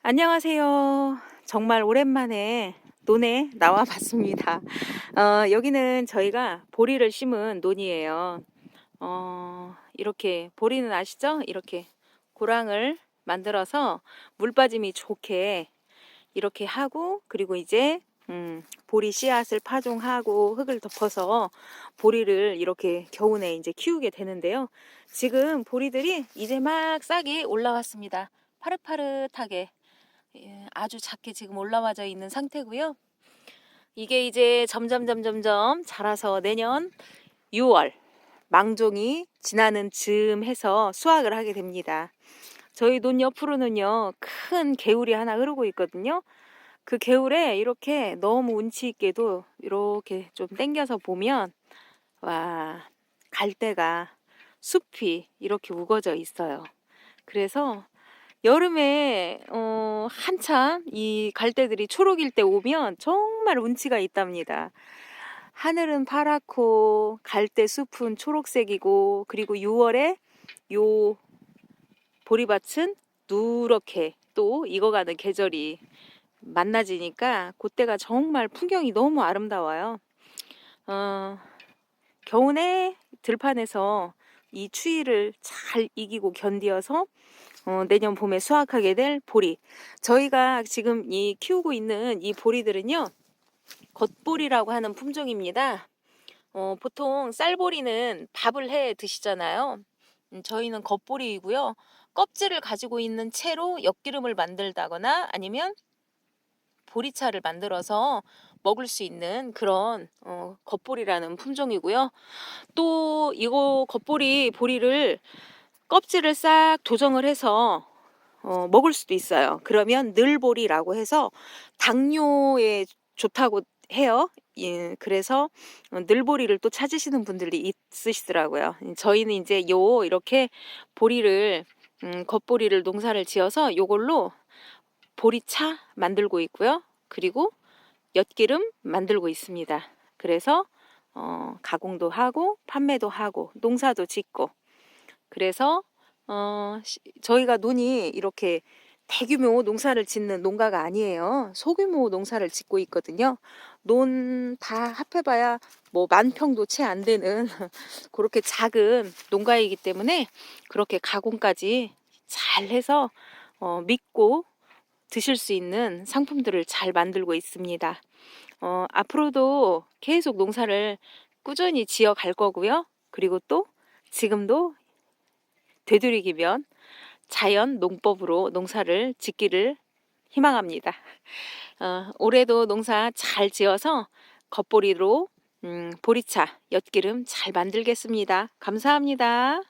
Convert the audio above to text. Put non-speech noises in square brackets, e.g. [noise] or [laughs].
안녕하세요. 정말 오랜만에 논에 나와 봤습니다. 어, 여기는 저희가 보리를 심은 논이에요. 어, 이렇게 보리는 아시죠? 이렇게 고랑을 만들어서 물 빠짐이 좋게 이렇게 하고 그리고 이제 음, 보리 씨앗을 파종하고 흙을 덮어서 보리를 이렇게 겨우내 이제 키우게 되는데요. 지금 보리들이 이제 막 싹이 올라왔습니다. 파릇파릇하게 예, 아주 작게 지금 올라와져 있는 상태고요. 이게 이제 점점 점점점 자라서 내년 6월 망종이 지나는 즈음 해서 수확을 하게 됩니다. 저희 논 옆으로는요 큰 개울이 하나 흐르고 있거든요. 그 개울에 이렇게 너무 운치 있게도 이렇게 좀 당겨서 보면 와 갈대가 숲이 이렇게 우거져 있어요. 그래서 여름에 어, 한참 이 갈대들이 초록일 때 오면 정말 운치가 있답니다. 하늘은 파랗고 갈대 숲은 초록색이고 그리고 6월에 요 보리밭은 누렇게 또 익어가는 계절이 만나지니까 그때가 정말 풍경이 너무 아름다워요. 어, 겨우내 들판에서 이 추위를 잘 이기고 견디어서 어, 내년 봄에 수확하게 될 보리. 저희가 지금 이 키우고 있는 이 보리들은요, 겉보리라고 하는 품종입니다. 어, 보통 쌀보리는 밥을 해 드시잖아요. 음, 저희는 겉보리이고요. 껍질을 가지고 있는 채로 엿기름을 만들다거나 아니면 보리차를 만들어서 먹을 수 있는 그런 어, 겉보리라는 품종이고요. 또 이거 겉보리 보리를 껍질을 싹 도정을 해서 어, 먹을 수도 있어요. 그러면 늘보리라고 해서 당뇨에 좋다고 해요. 예, 그래서 어, 늘보리를 또 찾으시는 분들이 있으시더라고요. 저희는 이제 요 이렇게 보리를 음, 겉보리를 농사를 지어서 요걸로 보리차 만들고 있고요. 그리고 엿기름 만들고 있습니다. 그래서 어, 가공도 하고 판매도 하고 농사도 짓고 그래서 어, 시, 저희가 논이 이렇게 대규모 농사를 짓는 농가가 아니에요. 소규모 농사를 짓고 있거든요. 논 다 합해봐야 뭐 만 평도 채 안 되는 [laughs] 그렇게 작은 농가이기 때문에 그렇게 가공까지 잘 해서 어, 믿고 드실 수 있는 상품들을 잘 만들고 있습니다. 어, 앞으로도 계속 농사를 꾸준히 지어 갈 거고요. 그리고 또 지금도 되도록이면 자연 농법으로 농사를 짓기를 희망합니다. 어, 올해도 농사 잘 지어서 겉보리로 음, 보리차, 엿기름 잘 만들겠습니다. 감사합니다.